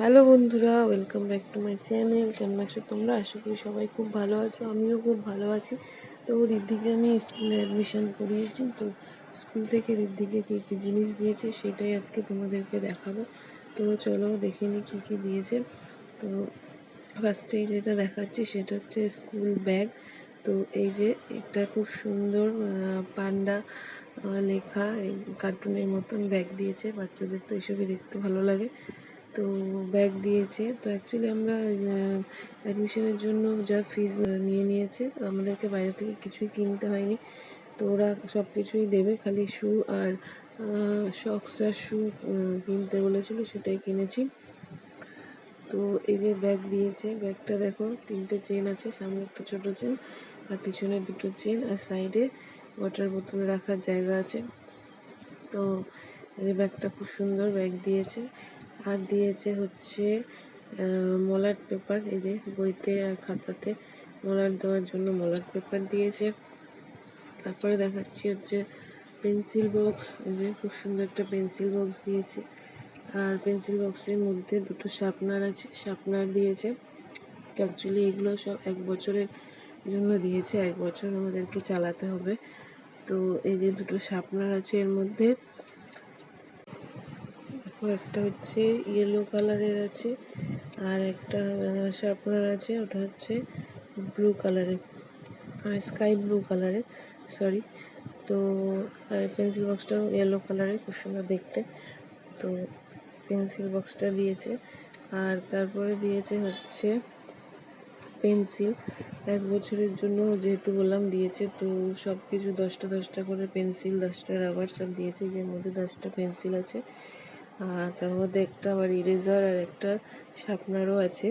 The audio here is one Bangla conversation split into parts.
হ্যালো বন্ধুরা welcome back to my channel কেমন আছো তোমরা? আশা করি সবাই খুব ভালো আছো, আমিও খুব ভালো আছি। তো রিদ্ধিকে আমি স্কুলে অ্যাডমিশন করিয়েছি, তো স্কুল থেকে রিদ্ধিকে কী কী জিনিস দিয়েছে সেটাই আজকে তোমাদেরকে দেখাবো। তো চলো দেখে নিই কী কী দিয়েছে। তো ফার্স্টেই যেটা দেখাচ্ছি সেটা হচ্ছে স্কুল ব্যাগ তো এই যে একটা খুব সুন্দর পান্ডা লেখা, এই কার্টুনের মতন ব্যাগ দিয়েছে। বাচ্চাদের তো এসবই দেখতে ভালো লাগে। তো ব্যাগ দিয়েছে। তো অ্যাকচুয়ালি আমরা অ্যাডমিশনের জন্য যা ফিস নিয়ে নিয়েছে, আমাদেরকে বাইরে থেকে কিছুই কিনতে হয়নি। তো ওরা সব কিছুই দেবে, খালি শু আর শক্স আর শু কিনতে বলেছিল, সেটাই কিনেছি। তো এই যে ব্যাগ দিয়েছে ব্যাগটা দেখো, তিনটে চেন আছে, সামনে একটা ছোটো চেন আর পিছনে দুটো চেন আর সাইডে ওয়াটার বোতল রাখার জায়গা আছে। তো এই ব্যাগটা খুব সুন্দর ব্যাগ দিয়েছে। আর দিয়েছে হচ্ছে মলার পেপার। এই যে বইতে আর খাতাতে মলার দেওয়ার জন্য মলার পেপার দিয়েছে। তারপরে দেখাচ্ছি হচ্ছে পেন্সিল বক্স। এই যে খুব সুন্দর একটা পেন্সিল বক্স দিয়েছে। আর পেন্সিল বক্সের মধ্যে দুটো শার্পনার আছে। শার্পনার দিয়েছে। অ্যাকচুয়ালি এগুলো সব এক বছরের জন্য দিয়েছে। এক বছর আমাদেরকে চালাতে হবে। তো এই যে দুটো শার্পনার আছে এর মধ্যে। একটা হচ্ছে ইয়েলো কালারের আছে, আর একটা শার্পনার আছে, ওটা হচ্ছে ব্লু কালারের আর স্কাই ব্লু কালারের সরি তো পেন্সিল বক্সটাও ইয়েলো কালারের খুব সুন্দর দেখতে। তো পেন্সিল বক্সটা দিয়েছে, আর তারপরে দিয়েছে হচ্ছে পেন্সিল এক বছরের জন্য যেহেতু বললাম দিয়েছে, তো সব কিছু দশটা দশটা করে পেন্সিল দশটা রাবার সব দিয়েছে যের মধ্যে দশটা পেন্সিল আছে। আর তার মধ্যে একটা আবার ইরেজার আর একটা শার্পনারও আছে।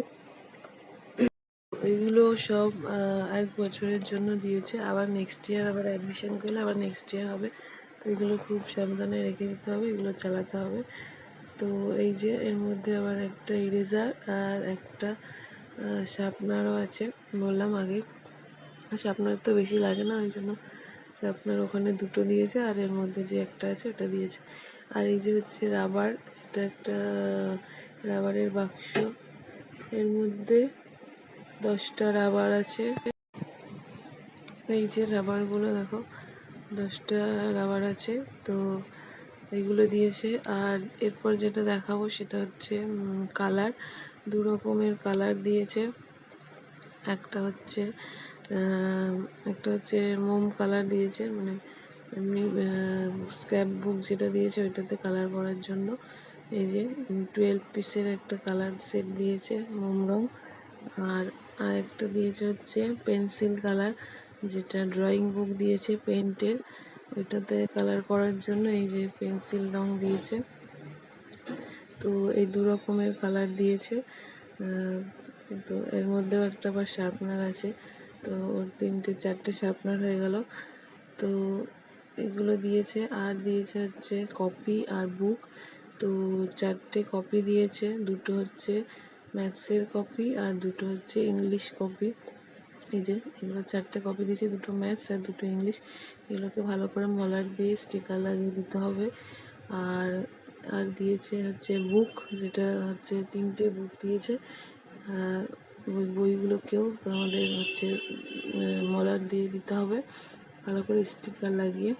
এগুলো সব এক বছরের জন্য দিয়েছে। আবার নেক্সট ইয়ার আবার অ্যাডমিশন করলে আবার নেক্সট ইয়ার হবে। তো এগুলো খুব সাবধানে রেখে দিতে হবে, এগুলো চালাতে হবে। তো এই যে, এর মধ্যে আবার একটা ইরেজার আর একটা শার্পনারও আছে। বললাম আগে শার্পনার তো বেশি লাগে না, ওই জন্য শার্পনার ওখানে দুটো দিয়েছে আর এর মধ্যে যে একটা আছে ওটা দিয়েছে। আর এই যে হচ্ছে রাবার, এটা একটা রাবারের বাক্স। এর মধ্যে দশটা রাবার আছে। এই যে রাবারগুলো দেখো, দশটা রাবার আছে, তো এগুলো দিয়েছে আর এরপর যেটা দেখাবো সেটা হচ্ছে কালার। দু রকমের কালার দিয়েছে। একটা হচ্ছে একটা হচ্ছে মোম কালার দিয়েছে মানে এমনি স্ক্র্যাপ বুক যেটা দিয়েছে ওইটাতে কালার করার জন্য। এই যে টুয়েলভ পিসের একটা কালার সেট দিয়েছে, মোম রং। আর আরেকটা দিয়েছে হচ্ছে পেন্সিল কালার যেটা ড্রয়িং বুক দিয়েছে পেন্টের ওইটাতে কালার করার জন্য এই যে পেন্সিল রং দিয়েছে। তো এই দু রকমের কালার দিয়েছে। তো এর মধ্যেও একটা আবার শার্পনার আছে। তো ওর তিনটে, চারটে শার্পনার হয়ে গেল। তো এগুলো দিয়েছে। আর দিয়েছে হচ্ছে কপি আর বুক। তো চারটে কপি দিয়েছে, দুটো হচ্ছে ম্যাথসের কপি আর দুটো হচ্ছে ইংলিশ কপি এই যে, এগুলো চারটে কপি দিয়েছে, দুটো ম্যাথস আর দুটো ইংলিশ। এগুলোকে ভালো করে মলার দিয়ে স্টিকার লাগিয়ে দিতে হবে। আর আর দিয়েছে হচ্ছে বুক, যেটা হচ্ছে তিনটে বুক দিয়েছে। বইগুলোকেও আমাদের হচ্ছে মলার দিয়ে দিতে হবে। ভালো করে স্টিকার লাগিয়ে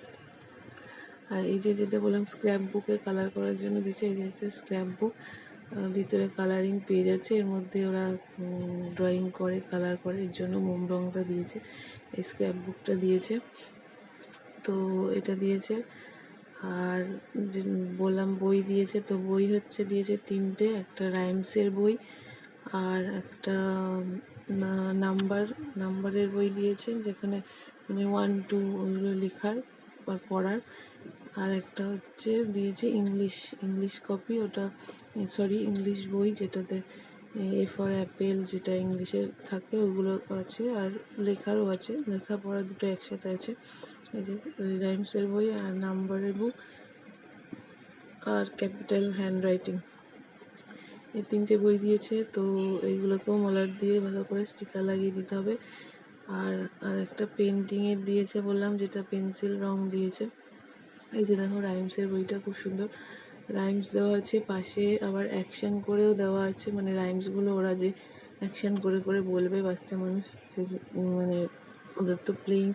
আর এই যে যেটা বললাম স্ক্র্যাপ বুকে কালার করার জন্য দিয়েছে এই যে হচ্ছে স্ক্র্যাপ বুক ভিতরে কালারিং পেয়ে যাচ্ছে এর মধ্যে ওরা ড্রয়িং করে কালার করে, এর জন্য মোম রঙটা দিয়েছে, এই স্ক্র্যাপ বুকটা দিয়েছে। তো এটা দিয়েছে, আর যে বললাম বই দিয়েছে, তো বই হচ্ছে, দিয়েছে তিনটে, একটা রাইমসের বই আর একটা নাম্বার, নাম্বারের বই দিয়েছে যেখানে মানে ওয়ান টু ওইগুলো লেখার বা পড়ার। আর একটা হচ্ছে দিয়েছে ইংলিশ ইংলিশ কপি ওটা সরি ইংলিশ বই যেটাতে, এ ফর অ্যাপেল যেটা ইংলিশে থাকে, ওগুলো আছে আর লেখারও আছে। লেখা পড়া দুটো একসাথে আছে। এই যে রাইমসের বই আর নাম্বারের বুক আর ক্যাপিটাল হ্যান্ড রাইটিং এই তিনটে বই দিয়েছে, তো এইগুলোকেও মলার দিয়ে ভালো করে স্টিকার লাগিয়ে দিতে হবে। আর আর একটা পেন্টিংয়ের দিয়েছে বললাম, যেটা পেন্সিল রং দিয়েছে। এই যে দেখো রাইমসের বইটা খুব সুন্দর। রাইমস দেওয়া আছে, পাশে আবার অ্যাকশন করেও দেওয়া আছে মানে রাইমসগুলো ওরা যে অ্যাকশন করে করে বলবে, বাচ্চা মানুষ মানে ওদের তো প্লেইং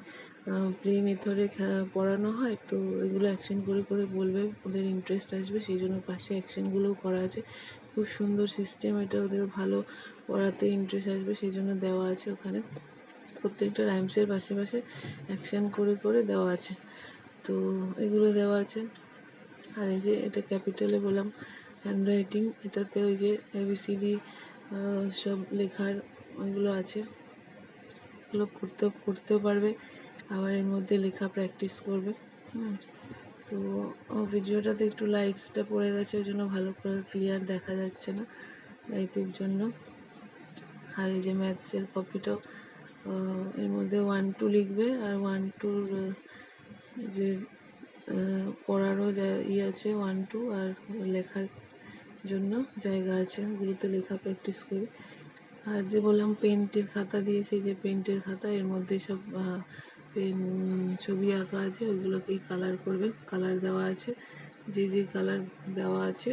প্লে মেথডে পড়ানো হয়, তো এগুলো অ্যাকশন করে করে বলবে, ওদের ইন্টারেস্ট আসবে, সেই জন্য পাশে অ্যাকশনগুলোও করা আছে। খুব সুন্দর সিস্টেম এটা ওদের ভালো পড়াতে ইন্টারেস্ট আসবে, সেই জন্য দেওয়া আছে ওখানে। প্রত্যেকটা রাইমসের পাশে পাশে অ্যাকশন করে করে দেওয়া আছে। তো এগুলো দেওয়া আছে। আর এই যে এটা ক্যাপিটালে বললাম হ্যান্ড রাইটিং এটাতে ওই যে এবিসিডি সব লেখার ওইগুলো আছে। এগুলো করতে করতেও পারবে। আবার এর মধ্যে লেখা প্র্যাকটিস করবে। হুম। তো ভিডিওটাতে একটু লাইটসটা পড়ে গেছে, ওই জন্য ভালো করে ক্লিয়ার দেখা যাচ্ছে না লাইটের জন্য। আর এই যে ম্যাথসের কপিটাও এর মধ্যে ওয়ান টু লিখবে, আর ওয়ান টুর যে পড়ারও যা ই আছে ওয়ান টু আর লেখার জন্য জায়গা আছে, ওগুলোতে লেখা প্র্যাকটিস করি আর যে বললাম পেন্টের খাতা দিয়েছে যে পেন্টের খাতা, এর মধ্যে সব পেন, ছবি আঁকা আছে, ওইগুলোকেই কালার করবে কালার দেওয়া আছে, যে যে কালার দেওয়া আছে,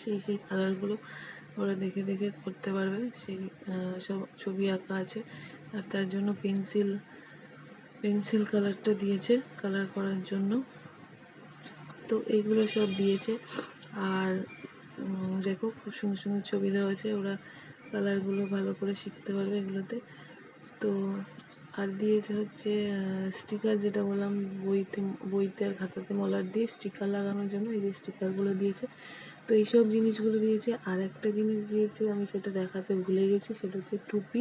সেই সেই কালারগুলো ওরা দেখে দেখে করতে পারবে, সেই সব ছবি আঁকা আছে, আর তার জন্য পেন্সিল পেন্সিল কালারটা দিয়েছে কালার করার জন্য, তো এইগুলো সব দিয়েছে, আর দেখো খুব সুন্দর সুন্দর ছবি দেওয়া আছে, ওরা কালারগুলো ভালো করে শিখতে পারবে এগুলোতে, তো আর দিয়েছে হচ্ছে স্টিকার যেটা বললাম, বইতে বইতে আর খাতাতে মলার দিয়ে স্টিকার লাগানোর জন্য এই যে স্টিকারগুলো দিয়েছে। তো এইসব জিনিসগুলো দিয়েছে। আর একটা জিনিস দিয়েছে, আমি সেটা দেখাতে ভুলে গেছি, সেটা হচ্ছে টুপি।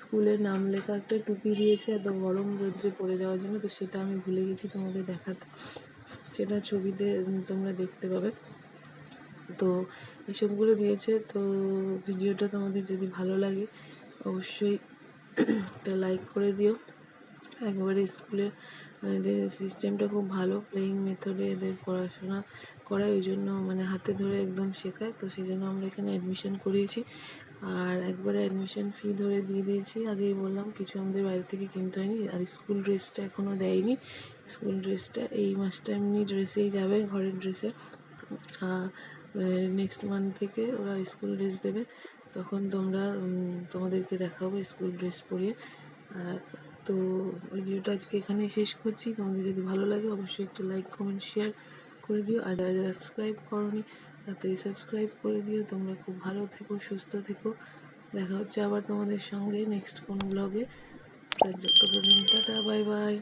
স্কুলের নাম লেখা একটা টুপি দিয়েছে, এত গরম রোদ্রে পড়ে যাওয়ার জন্য, তো সেটা আমি ভুলে গেছি তোমাদের দেখাতে। সেটা ছবিতে তোমরা দেখতে পাবে। তো এসবগুলো দিয়েছে, তো ভিডিওটা তোমাদের যদি ভালো লাগে, অবশ্যই একটা লাইক করে দিও। একেবারে স্কুলে এদের সিস্টেমটা খুব ভালো প্লেয়িং মেথডে এদের পড়াশোনা করায়, ওই জন্য মানে হাতে ধরে একদম শেখায়। তো সেই জন্য আমরা এখানে অ্যাডমিশন করিয়েছি। আর একবারে অ্যাডমিশন ফি ধরে দিয়ে দিয়েছি। আগেই বললাম, কিছু আমাদের বাইরে থেকে কিনতে হয়নি, আর স্কুল ড্রেসটা এখনও দেয়নি। স্কুল ড্রেসটা এই মাসটা এমনি ড্রেসেই যাবে, ঘরের ড্রেসে নেক্সট মান্থ থেকে ওরা স্কুল ড্রেস দেবে। তখন তোমরা তোমাদেরকে দেখাবো স্কুল ড্রেস আর তো ভিডিওটা আজকে এখানেই শেষ করছি। তোমাদের যদি ভালো লাগে অবশ্যই একটা লাইক কমেন্ট শেয়ার করে দিও। আর যারা যারা সাবস্ক্রাইব করনি, তাড়াতাড়ি সাবস্ক্রাইব করে দিও। তোমরা খুব ভালো থেকো, সুস্থ থেকো। দেখা হচ্ছে আবার তোমাদের সঙ্গে নেক্সট কোনো ব্লগে তার যত ততদিন টাটা বাই বাই